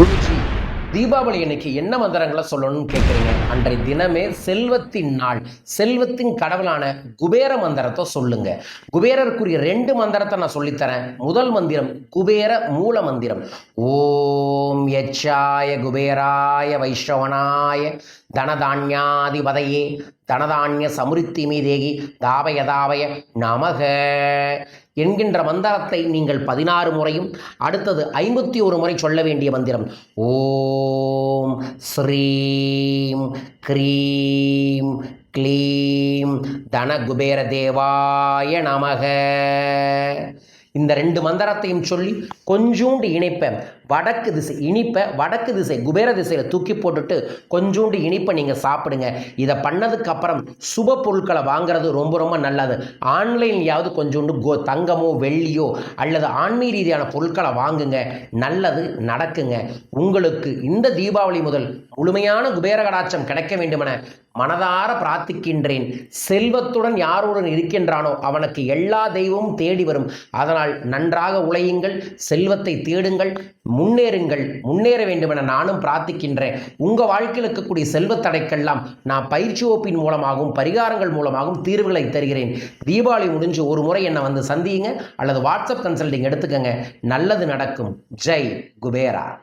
குருஜி தீபாவளி அன்னைக்கு என்ன மந்திரங்களை சொல்லணும்னு கேட்குறீங்க? அன்றைய தினமே செல்வத்தின் நாள் செல்வத்தின் கடவுளான குபேர மந்திரத்தை சொல்லுங்க. குபேரருக்குரிய ரெண்டு மந்திரத்தை நான் சொல்லித்தரேன். முதல் மந்திரம் குபேர மூல மந்திரம். ஓம் யச்சாய குபேராய வைஷ்ணவனாய தனதான்யாதிபதையே தனதானிய சமுரித்தி மீதேகி தாவய தாவய நமக. என்கின்ற மந்திரத்தை நீங்கள் பதினாறு முறையும் அடுத்தது ஐம்பத்தி ஒரு முறை சொல்ல வேண்டிய மந்திரம். ஓம் ஸ்ரீம் க்ரீம் க்ளீம் தனகுபேர தேவாய நமக. இந்த ரெண்டு மந்திரத்தையும் சொல்லி கொஞ்சோண்டு இணைப்பை வடக்கு திசை இனிப்பை வடக்கு திசை குபேர திசையில் தூக்கி போட்டுட்டு கொஞ்சோண்டு இனிப்பை நீங்கள் சாப்பிடுங்க. இதை பண்ணதுக்கப்புறம் சுப பொருட்களை வாங்குறது ரொம்ப ரொம்ப நல்லது. ஆன்லைன்லையாவது கொஞ்சோண்டு கோ தங்கமோ வெள்ளியோ அல்லது ஆன்மீக ரீதியான பொருட்களை வாங்குங்க. நல்லது நடக்குங்க. உங்களுக்கு இந்த தீபாவளி முதல் முழுமையான குபேர கடாட்சம் கிடைக்க வேண்டுமென மனதார பிரார்த்திக்கின்றேன். செல்வத்துடன் யாருடன் இருக்கின்றானோ அவனுக்கு எல்லா தெய்வமும் தேடி வரும். அதனால் நன்றாக உழையுங்கள் செல்வத்தை தேடுங்கள் முன்னேறுங்கள் முன்னேற வேண்டுமென நானும் பிரார்த்திக்கின்றேன். உங்கள் வாழ்க்கையில் இருக்கக்கூடிய செல்வத் தடைக்கெல்லாம் நான் பயிற்சி வகுப்பின் மூலமாகவும் பரிகாரங்கள் மூலமாகவும் தீர்வுகளை தருகிறேன். தீபாவளி முடிஞ்சு ஒரு முறை என்னை வந்து சந்தியுங்க அல்லது வாட்ஸ்அப் கன்சல்டிங் எடுத்துக்கங்க. நல்லது நடக்கும். ஜெய் குபேரா.